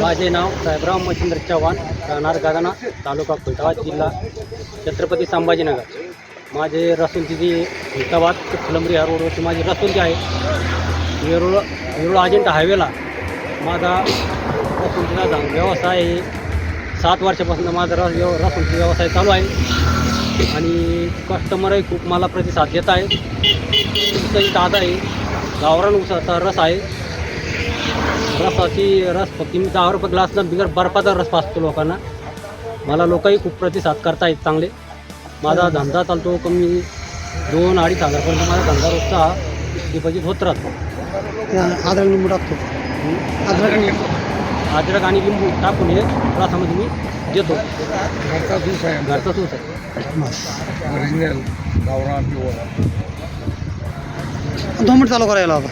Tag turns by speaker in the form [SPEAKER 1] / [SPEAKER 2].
[SPEAKER 1] माझे नाव साहेबराव मच्छिंद्र चव्हाण राहणार गादाना तालुका खुलताबाद जिल्हा छत्रपती संभाजीनगर. माझे रसूनची जी खुलताबाद ते फुलंब्री रोडवरची माझी रसूनची आहे. वेरूळ वेरूळ अजिंठा हायवेला माझा रसूनचा व्यवसाय आहे. सात वर्षापासून माझा रस व्यव रसूलचा व्यवसाय चालू आहे. आणि कस्टमरही खूप मला प्रतिसाद देत आहे. ऊसही ताजा आहे. गावरान उसाचा रस आहे. रसाची रस फक्त मी दहा रुपये ग्लासनं बिगर बर्फाचा रस पाचतो लोकांना. मला लोकही खूप प्रतिसाद करतायत चांगले. माझा धंदा चालतो कमी दोन अडीच हजारपर्यंत माझा धंदा रोजचा डिपॉझिट होत राहतो.
[SPEAKER 2] आदर लिंबू टाकतो. अद्रक लिंबू.
[SPEAKER 1] अद्रक आणि लिंबू टाकून हे रसामध्ये मी देतो.
[SPEAKER 3] घरचा ज्यूस आहे
[SPEAKER 1] घरचा तूच आहे.
[SPEAKER 2] दोन मिनिट चालू करायला होता